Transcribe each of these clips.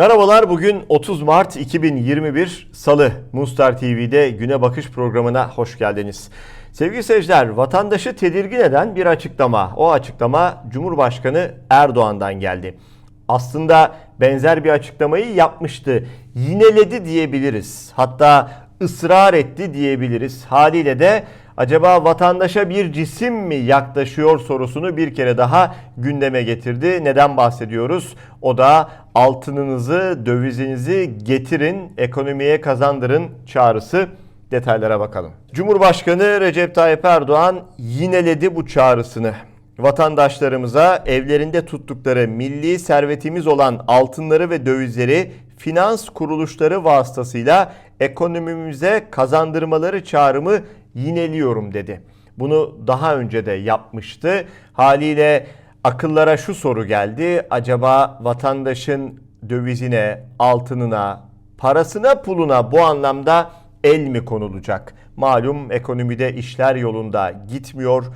Merhabalar bugün 30 Mart 2021 Salı Mustar TV'de Güne Bakış programına hoş geldiniz. Sevgili seyirciler vatandaşı tedirgin eden bir açıklama. O açıklama Cumhurbaşkanı Erdoğan'dan geldi. Aslında benzer bir açıklamayı yapmıştı. Yineledi diyebiliriz. Hatta ısrar etti diyebiliriz. Haliyle de acaba vatandaşa bir cisim mi yaklaşıyor sorusunu bir kere daha gündeme getirdi. Neden bahsediyoruz? O da altınınızı, dövizinizi getirin, ekonomiye kazandırın çağrısı. Detaylara bakalım. Cumhurbaşkanı Recep Tayyip Erdoğan yineledi bu çağrısını. Vatandaşlarımıza evlerinde tuttukları milli servetimiz olan altınları ve dövizleri finans kuruluşları vasıtasıyla ekonomimize kazandırmaları çağrımı yineliyorum dedi. Bunu daha önce de yapmıştı. Haliyle akıllara şu soru geldi. Acaba vatandaşın dövizine, altınına, parasına, puluna bu anlamda el mi konulacak? Malum ekonomide işler yolunda gitmiyor.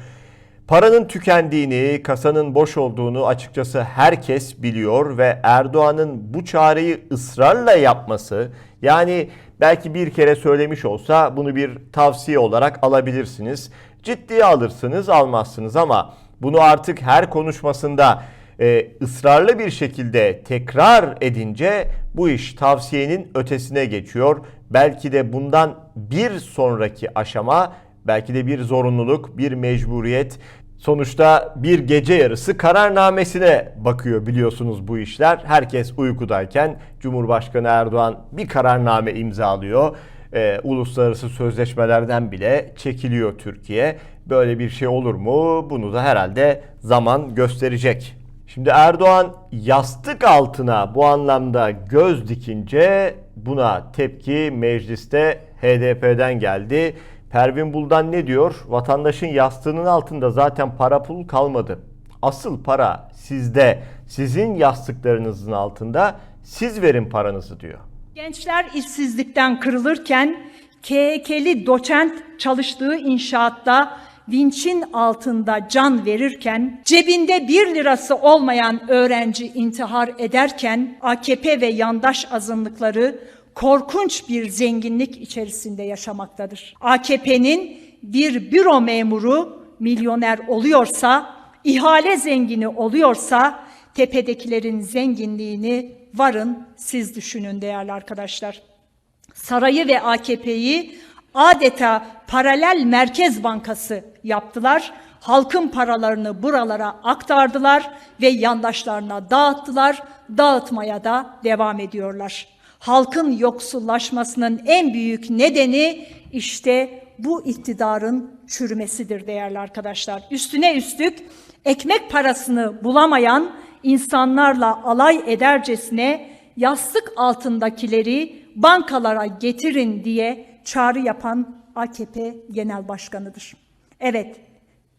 Paranın tükendiğini, kasanın boş olduğunu açıkçası herkes biliyor ve Erdoğan'ın bu çağrıyı ısrarla yapması yani belki bir kere söylemiş olsa bunu bir tavsiye olarak alabilirsiniz. Ciddiye alırsınız, almazsınız ama bunu artık her konuşmasında e, ısrarlı bir şekilde tekrar edince bu iş tavsiyenin ötesine geçiyor. Belki de bundan bir sonraki aşama belki de bir zorunluluk, bir mecburiyet. Sonuçta bir gece yarısı kararnamesine bakıyor biliyorsunuz bu işler. Herkes uykudayken Cumhurbaşkanı Erdoğan bir kararname imzalıyor. Ee, uluslararası sözleşmelerden bile çekiliyor Türkiye. Böyle bir şey olur mu? Bunu da herhalde zaman gösterecek. Şimdi Erdoğan yastık altına bu anlamda göz dikince buna tepki mecliste HDP'den geldi. Pervin Buldan ne diyor? Vatandaşın yastığının altında zaten para pul kalmadı. Asıl para sizde, sizin yastıklarınızın altında. Siz verin paranızı diyor. Gençler işsizlikten kırılırken KHK'li doçent çalıştığı inşaatta vinçin altında can verirken, cebinde bir lirası olmayan öğrenci intihar ederken, AKP ve yandaş azınlıkları korkunç bir zenginlik içerisinde yaşamaktadır. AKP'nin bir büro memuru milyoner oluyorsa, ihale zengini oluyorsa, tepedekilerin zenginliğini varın siz düşünün değerli arkadaşlar. Sarayı ve AKP'yi adeta paralel merkez bankası yaptılar. Halkın paralarını buralara aktardılar ve yandaşlarına dağıttılar. Dağıtmaya da devam ediyorlar. Halkın yoksullaşmasının en büyük nedeni işte bu iktidarın çürümesidir değerli arkadaşlar. Üstüne üstlük ekmek parasını bulamayan insanlarla alay edercesine yastık altındakileri bankalara getirin diye çağrı yapan AKP Genel Başkanı'dır. Evet,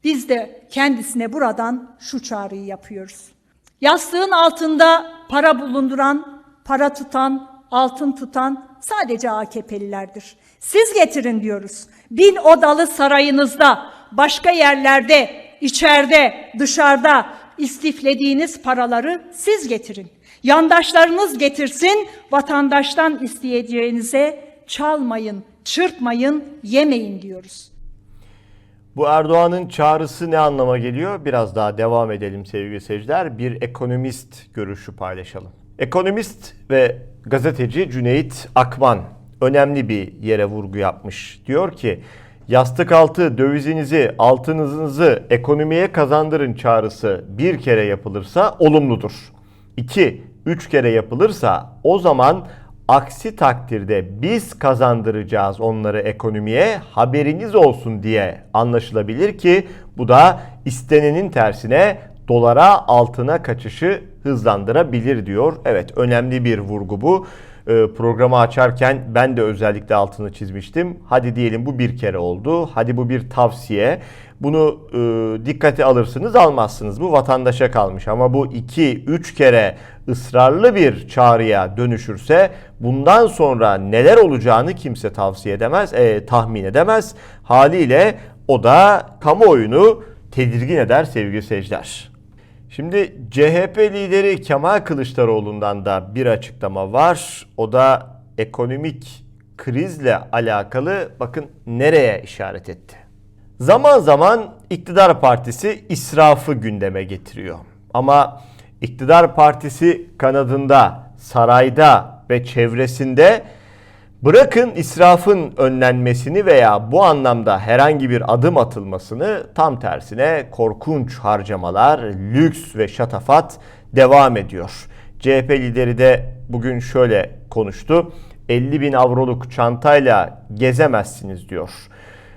biz de kendisine buradan şu çağrıyı yapıyoruz. Yastığın altında para bulunduran, para tutan, altın tutan sadece AKP'lilerdir. Siz getirin diyoruz. Bin odalı sarayınızda, başka yerlerde, içeride, dışarıda istiflediğiniz paraları siz getirin. Yandaşlarınız getirsin, vatandaştan isteyeceğinize çalmayın, çırpmayın, yemeyin diyoruz. Bu Erdoğan'ın çağrısı ne anlama geliyor? Biraz daha devam edelim sevgili seyirciler. Bir ekonomist görüşü paylaşalım. Ekonomist ve gazeteci Cüneyt Akman önemli bir yere vurgu yapmış. Diyor ki yastık altı dövizinizi, altınızınızı ekonomiye kazandırın çağrısı bir kere yapılırsa olumludur. İki, üç kere yapılırsa o zaman aksi takdirde biz kazandıracağız onları ekonomiye haberiniz olsun diye anlaşılabilir ki bu da istenenin tersine dolara altına kaçışı hızlandırabilir diyor. Evet önemli bir vurgu bu. Ee, programı açarken ben de özellikle altını çizmiştim. Hadi diyelim bu bir kere oldu. Hadi bu bir tavsiye. Bunu e, dikkate alırsınız almazsınız. Bu vatandaşa kalmış. Ama bu iki, üç kere ısrarlı bir çağrıya dönüşürse bundan sonra neler olacağını kimse tavsiye edemez, e, tahmin edemez. Haliyle o da kamuoyunu tedirgin eder sevgili seyirciler. Şimdi CHP lideri Kemal Kılıçdaroğlu'ndan da bir açıklama var. O da ekonomik krizle alakalı bakın nereye işaret etti. Zaman zaman iktidar partisi israfı gündeme getiriyor. Ama iktidar partisi kanadında, sarayda ve çevresinde bırakın israfın önlenmesini veya bu anlamda herhangi bir adım atılmasını tam tersine korkunç harcamalar, lüks ve şatafat devam ediyor. CHP lideri de bugün şöyle konuştu. 50 bin avroluk çantayla gezemezsiniz diyor.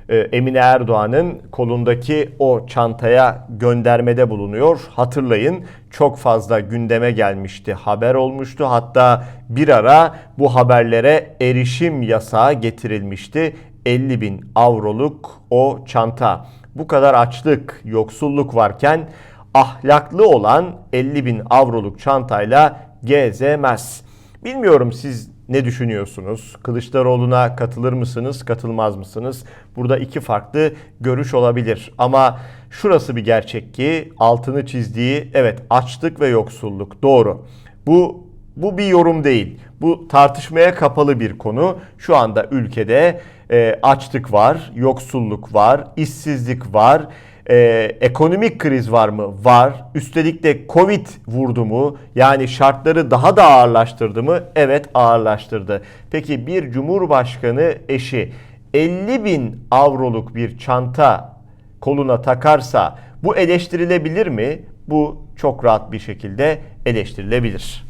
Ee, Emine Erdoğan'ın kolundaki o çantaya göndermede bulunuyor. Hatırlayın çok fazla gündeme gelmişti, haber olmuştu. Hatta bir ara bu haberlere erişim yasağı getirilmişti. 50 bin avroluk o çanta. Bu kadar açlık, yoksulluk varken ahlaklı olan 50 bin avroluk çantayla gezemez. Bilmiyorum siz ne düşünüyorsunuz? Kılıçdaroğlu'na katılır mısınız, katılmaz mısınız? Burada iki farklı görüş olabilir. Ama şurası bir gerçek ki altını çizdiği evet açlık ve yoksulluk doğru. Bu bu bir yorum değil. Bu tartışmaya kapalı bir konu. Şu anda ülkede e, açlık var, yoksulluk var, işsizlik var. Ee, ekonomik kriz var mı? Var. Üstelik de Covid vurdu mu? Yani şartları daha da ağırlaştırdı mı? Evet ağırlaştırdı. Peki bir cumhurbaşkanı eşi 50 bin avroluk bir çanta koluna takarsa bu eleştirilebilir mi? Bu çok rahat bir şekilde eleştirilebilir.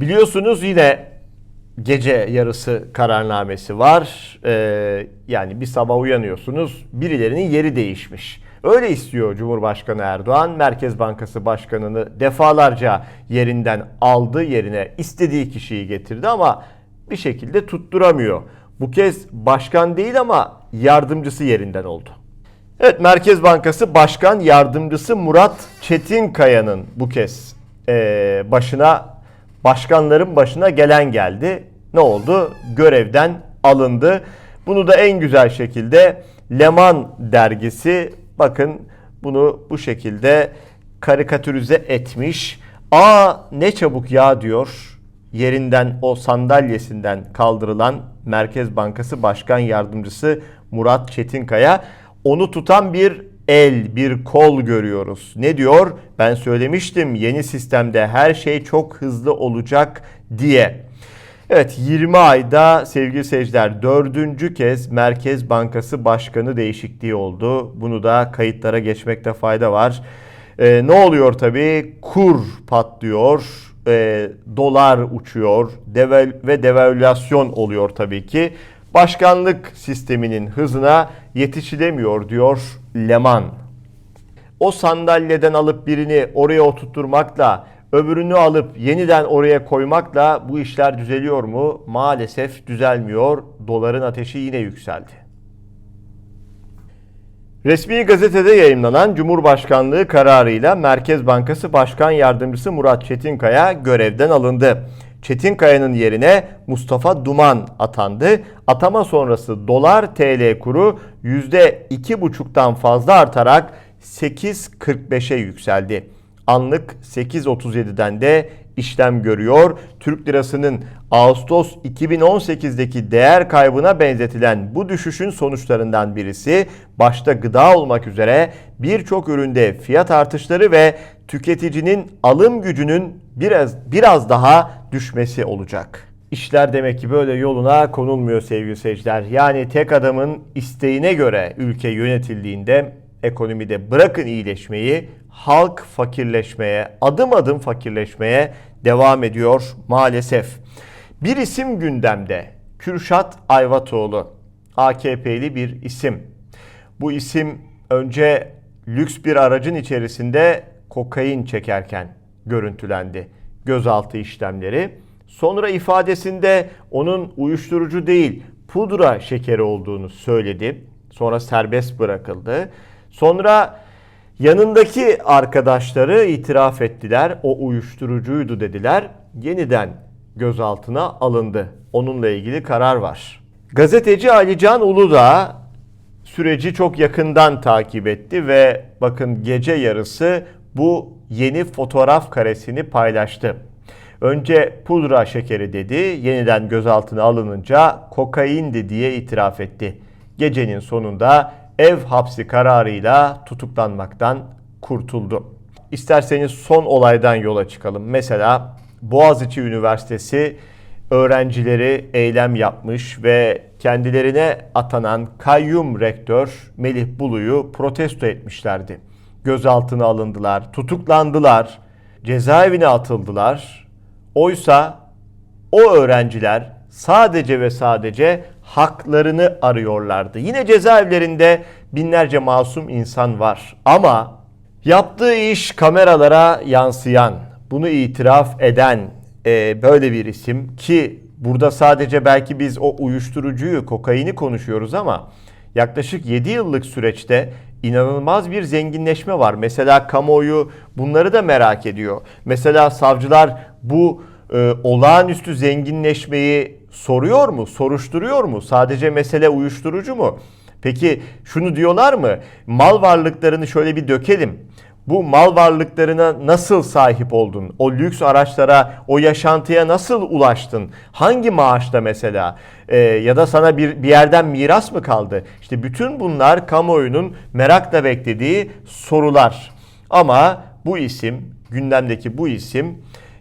Biliyorsunuz yine gece yarısı kararnamesi var. Ee, yani bir sabah uyanıyorsunuz birilerinin yeri değişmiş. Öyle istiyor Cumhurbaşkanı Erdoğan. Merkez Bankası Başkanı'nı defalarca yerinden aldı yerine istediği kişiyi getirdi ama bir şekilde tutturamıyor. Bu kez başkan değil ama yardımcısı yerinden oldu. Evet Merkez Bankası Başkan Yardımcısı Murat Çetinkaya'nın bu kez eee, başına başkanların başına gelen geldi. Ne oldu? Görevden alındı. Bunu da en güzel şekilde Leman dergisi bakın bunu bu şekilde karikatürize etmiş. Aa ne çabuk ya diyor. Yerinden o sandalyesinden kaldırılan Merkez Bankası Başkan Yardımcısı Murat Çetinkaya onu tutan bir el, bir kol görüyoruz. Ne diyor? Ben söylemiştim yeni sistemde her şey çok hızlı olacak diye. Evet 20 ayda sevgili seyirciler dördüncü kez Merkez Bankası Başkanı değişikliği oldu. Bunu da kayıtlara geçmekte fayda var. Ee, ne oluyor tabii? Kur patlıyor, e, dolar uçuyor devel ve devalüasyon oluyor tabii ki. Başkanlık sisteminin hızına yetişilemiyor diyor Leman o sandalyeden alıp birini oraya oturtturmakla öbürünü alıp yeniden oraya koymakla bu işler düzeliyor mu? Maalesef düzelmiyor. Doların ateşi yine yükseldi. Resmi gazetede yayımlanan Cumhurbaşkanlığı kararıyla Merkez Bankası Başkan Yardımcısı Murat Çetinkaya görevden alındı. Çetinkaya'nın yerine Mustafa Duman atandı. Atama sonrası dolar TL kuru %2,5'tan fazla artarak 8.45'e yükseldi. Anlık 8.37'den de işlem görüyor. Türk lirasının Ağustos 2018'deki değer kaybına benzetilen bu düşüşün sonuçlarından birisi başta gıda olmak üzere birçok üründe fiyat artışları ve tüketicinin alım gücünün biraz biraz daha düşmesi olacak. İşler demek ki böyle yoluna konulmuyor sevgili seyirciler. Yani tek adamın isteğine göre ülke yönetildiğinde ekonomide bırakın iyileşmeyi, halk fakirleşmeye, adım adım fakirleşmeye devam ediyor maalesef. Bir isim gündemde. Kürşat Ayvatoğlu. AKP'li bir isim. Bu isim önce lüks bir aracın içerisinde kokain çekerken görüntülendi. Gözaltı işlemleri. Sonra ifadesinde onun uyuşturucu değil, pudra şekeri olduğunu söyledi. Sonra serbest bırakıldı. Sonra yanındaki arkadaşları itiraf ettiler. O uyuşturucuydu dediler. Yeniden gözaltına alındı. Onunla ilgili karar var. Gazeteci Alican Uludağ süreci çok yakından takip etti ve bakın gece yarısı bu yeni fotoğraf karesini paylaştı. Önce pudra şekeri dedi, yeniden gözaltına alınınca kokaindi diye itiraf etti. Gecenin sonunda ev hapsi kararıyla tutuklanmaktan kurtuldu. İsterseniz son olaydan yola çıkalım. Mesela Boğaziçi Üniversitesi öğrencileri eylem yapmış ve kendilerine atanan kayyum rektör Melih Bulu'yu protesto etmişlerdi. Gözaltına alındılar, tutuklandılar, cezaevine atıldılar. Oysa o öğrenciler sadece ve sadece haklarını arıyorlardı. Yine cezaevlerinde binlerce masum insan var ama yaptığı iş kameralara yansıyan, bunu itiraf eden e, böyle bir isim ki burada sadece belki biz o uyuşturucuyu, kokaini konuşuyoruz ama yaklaşık 7 yıllık süreçte inanılmaz bir zenginleşme var. Mesela kamuoyu bunları da merak ediyor. Mesela savcılar bu e, olağanüstü zenginleşmeyi soruyor mu, soruşturuyor mu? Sadece mesele uyuşturucu mu? Peki şunu diyorlar mı? Mal varlıklarını şöyle bir dökelim. Bu mal varlıklarına nasıl sahip oldun? O lüks araçlara, o yaşantıya nasıl ulaştın? Hangi maaşta mesela? Ee, ya da sana bir, bir yerden miras mı kaldı? İşte bütün bunlar kamuoyunun merakla beklediği sorular. Ama bu isim, gündemdeki bu isim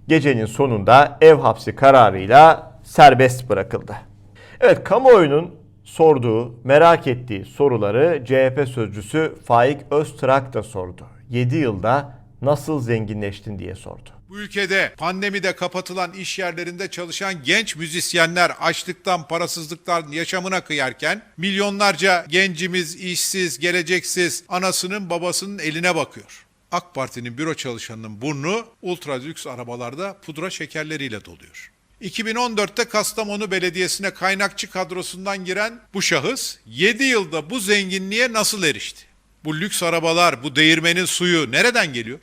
gecenin sonunda ev hapsi kararıyla serbest bırakıldı. Evet kamuoyunun sorduğu, merak ettiği soruları CHP sözcüsü Faik Öztrak da sordu. 7 yılda nasıl zenginleştin diye sordu. Bu ülkede pandemide kapatılan iş yerlerinde çalışan genç müzisyenler açlıktan, parasızlıktan yaşamına kıyarken milyonlarca gencimiz işsiz, geleceksiz, anasının babasının eline bakıyor. AK Parti'nin büro çalışanının burnu ultra lüks arabalarda pudra şekerleriyle doluyor. 2014'te Kastamonu Belediyesi'ne kaynakçı kadrosundan giren bu şahıs 7 yılda bu zenginliğe nasıl erişti? Bu lüks arabalar, bu değirmenin suyu nereden geliyor?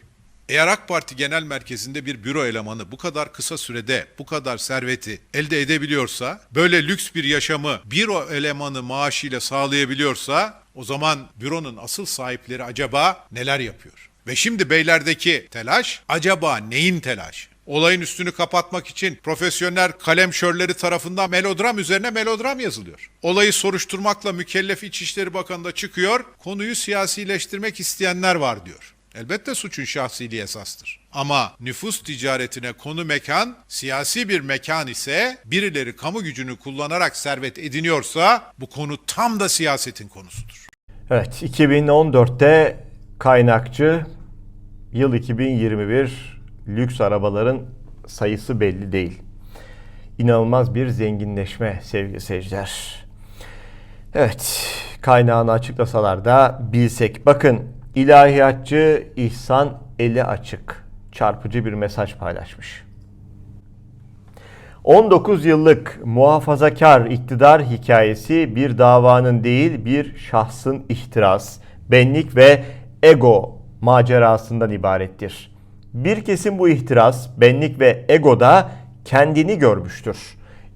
Eğer AK Parti Genel Merkezi'nde bir büro elemanı bu kadar kısa sürede bu kadar serveti elde edebiliyorsa, böyle lüks bir yaşamı büro elemanı maaşıyla sağlayabiliyorsa, o zaman büronun asıl sahipleri acaba neler yapıyor? Ve şimdi beylerdeki telaş acaba neyin telaşı? Olayın üstünü kapatmak için profesyonel kalemşörleri tarafından melodram üzerine melodram yazılıyor. Olayı soruşturmakla mükellef İçişleri Bakanı da çıkıyor, konuyu siyasileştirmek isteyenler var diyor. Elbette suçun şahsiliği esastır. Ama nüfus ticaretine konu mekan, siyasi bir mekan ise birileri kamu gücünü kullanarak servet ediniyorsa bu konu tam da siyasetin konusudur. Evet 2014'te kaynakçı, yıl 2021 lüks arabaların sayısı belli değil. İnanılmaz bir zenginleşme sevgili seyirciler. Evet, kaynağını açıklasalar da bilsek. Bakın, ilahiyatçı İhsan eli açık. Çarpıcı bir mesaj paylaşmış. 19 yıllık muhafazakar iktidar hikayesi bir davanın değil bir şahsın ihtiras, benlik ve ego macerasından ibarettir. Bir kesim bu ihtiras, benlik ve egoda kendini görmüştür.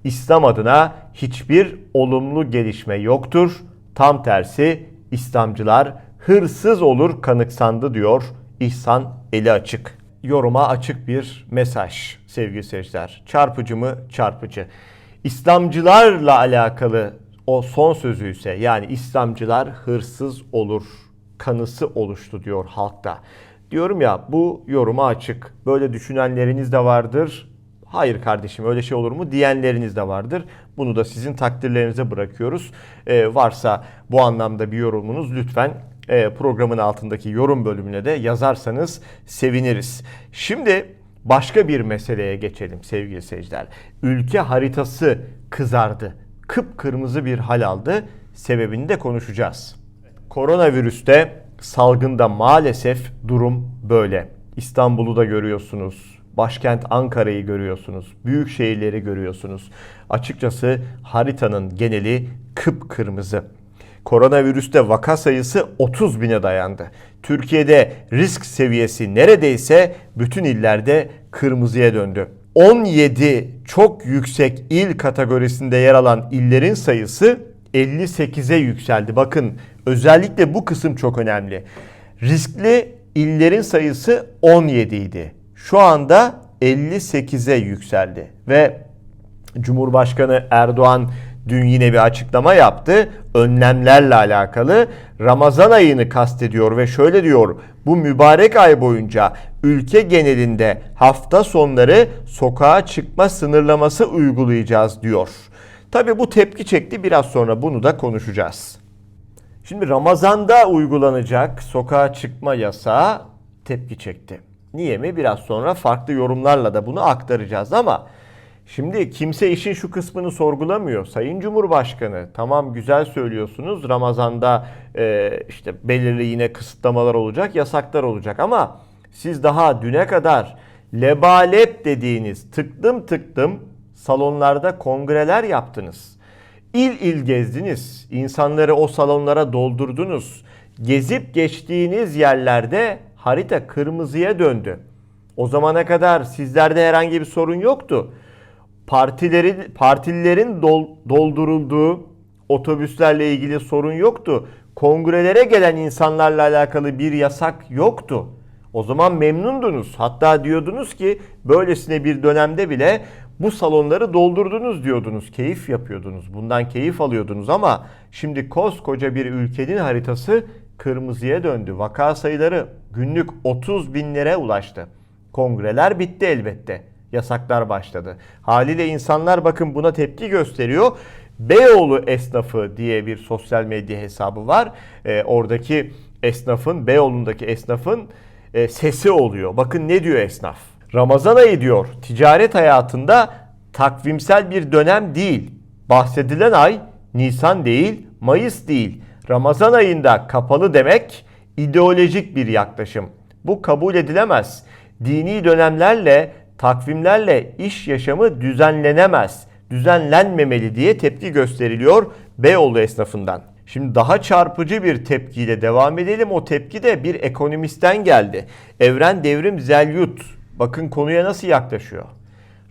İslam adına hiçbir olumlu gelişme yoktur. Tam tersi İslamcılar hırsız olur kanıksandı diyor İhsan Eli Açık. Yoruma açık bir mesaj sevgili seyirciler. Çarpıcı mı? Çarpıcı. İslamcılarla alakalı o son sözü ise yani İslamcılar hırsız olur kanısı oluştu diyor halkta. Diyorum ya bu yoruma açık. Böyle düşünenleriniz de vardır. Hayır kardeşim öyle şey olur mu diyenleriniz de vardır. Bunu da sizin takdirlerinize bırakıyoruz. Ee, varsa bu anlamda bir yorumunuz lütfen e, programın altındaki yorum bölümüne de yazarsanız seviniriz. Şimdi başka bir meseleye geçelim sevgili seyirciler. Ülke haritası kızardı. Kıpkırmızı bir hal aldı. Sebebini de konuşacağız. Koronavirüste salgında maalesef durum böyle. İstanbul'u da görüyorsunuz. Başkent Ankara'yı görüyorsunuz. Büyük şehirleri görüyorsunuz. Açıkçası haritanın geneli kıpkırmızı. Koronavirüste vaka sayısı 30 bine dayandı. Türkiye'de risk seviyesi neredeyse bütün illerde kırmızıya döndü. 17 çok yüksek il kategorisinde yer alan illerin sayısı 58'e yükseldi. Bakın özellikle bu kısım çok önemli. Riskli illerin sayısı 17 idi. Şu anda 58'e yükseldi ve Cumhurbaşkanı Erdoğan dün yine bir açıklama yaptı. Önlemlerle alakalı Ramazan ayını kastediyor ve şöyle diyor. Bu mübarek ay boyunca ülke genelinde hafta sonları sokağa çıkma sınırlaması uygulayacağız diyor. Tabi bu tepki çekti. Biraz sonra bunu da konuşacağız. Şimdi Ramazan'da uygulanacak sokağa çıkma yasağı tepki çekti. Niye mi? Biraz sonra farklı yorumlarla da bunu aktaracağız ama şimdi kimse işin şu kısmını sorgulamıyor. Sayın Cumhurbaşkanı tamam güzel söylüyorsunuz Ramazan'da e, işte belirli yine kısıtlamalar olacak, yasaklar olacak ama siz daha düne kadar lebalep dediğiniz tıklım tıklım salonlarda kongreler yaptınız. İl il gezdiniz. insanları o salonlara doldurdunuz. Gezip geçtiğiniz yerlerde harita kırmızıya döndü. O zamana kadar sizlerde herhangi bir sorun yoktu. Partilerin partililerin dol- doldurulduğu otobüslerle ilgili sorun yoktu. Kongrelere gelen insanlarla alakalı bir yasak yoktu. O zaman memnundunuz. Hatta diyordunuz ki böylesine bir dönemde bile bu salonları doldurdunuz diyordunuz. Keyif yapıyordunuz. Bundan keyif alıyordunuz ama şimdi koskoca bir ülkenin haritası kırmızıya döndü. Vaka sayıları günlük 30 binlere ulaştı. Kongreler bitti elbette. Yasaklar başladı. Haliyle insanlar bakın buna tepki gösteriyor. Beyoğlu esnafı diye bir sosyal medya hesabı var. Ee, oradaki esnafın, Beyoğlu'ndaki esnafın e, sesi oluyor. Bakın ne diyor esnaf? Ramazan ayı diyor ticaret hayatında takvimsel bir dönem değil. Bahsedilen ay Nisan değil, Mayıs değil. Ramazan ayında kapalı demek ideolojik bir yaklaşım. Bu kabul edilemez. Dini dönemlerle, takvimlerle iş yaşamı düzenlenemez, düzenlenmemeli diye tepki gösteriliyor Beyoğlu esnafından. Şimdi daha çarpıcı bir tepkiyle devam edelim. O tepki de bir ekonomistten geldi. Evren Devrim Zelyut. Bakın konuya nasıl yaklaşıyor.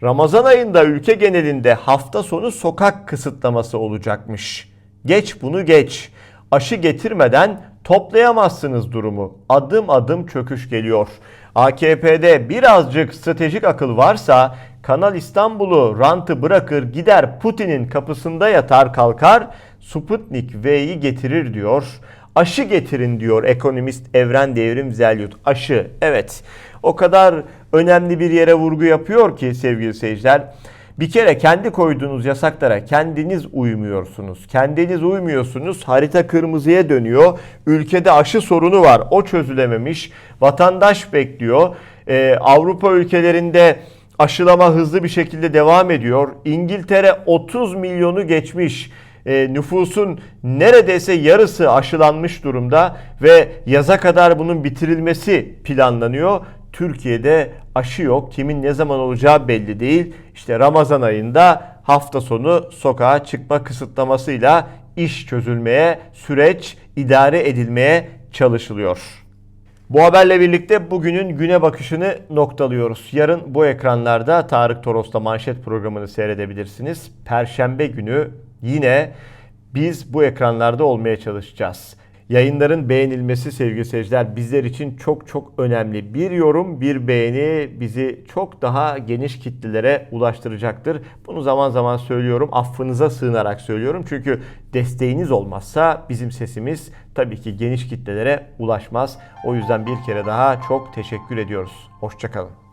Ramazan ayında ülke genelinde hafta sonu sokak kısıtlaması olacakmış. Geç bunu geç. Aşı getirmeden toplayamazsınız durumu. Adım adım çöküş geliyor. AKP'de birazcık stratejik akıl varsa Kanal İstanbul'u rantı bırakır gider Putin'in kapısında yatar kalkar Sputnik V'yi getirir diyor. Aşı getirin diyor ekonomist Evren Devrim Zelyut. Aşı evet o kadar önemli bir yere vurgu yapıyor ki sevgili seyirciler. Bir kere kendi koyduğunuz yasaklara kendiniz uymuyorsunuz. Kendiniz uymuyorsunuz. Harita kırmızıya dönüyor. Ülkede aşı sorunu var. O çözülememiş. Vatandaş bekliyor. Ee, Avrupa ülkelerinde aşılama hızlı bir şekilde devam ediyor. İngiltere 30 milyonu geçmiş. E, nüfusun neredeyse yarısı aşılanmış durumda ve yaza kadar bunun bitirilmesi planlanıyor. Türkiye'de aşı yok. Kimin ne zaman olacağı belli değil. İşte Ramazan ayında hafta sonu sokağa çıkma kısıtlamasıyla iş çözülmeye, süreç idare edilmeye çalışılıyor. Bu haberle birlikte bugünün güne bakışını noktalıyoruz. Yarın bu ekranlarda Tarık Toros'ta manşet programını seyredebilirsiniz. Perşembe günü yine biz bu ekranlarda olmaya çalışacağız. Yayınların beğenilmesi sevgili seyirciler bizler için çok çok önemli. Bir yorum, bir beğeni bizi çok daha geniş kitlelere ulaştıracaktır. Bunu zaman zaman söylüyorum, affınıza sığınarak söylüyorum. Çünkü desteğiniz olmazsa bizim sesimiz tabii ki geniş kitlelere ulaşmaz. O yüzden bir kere daha çok teşekkür ediyoruz. Hoşçakalın.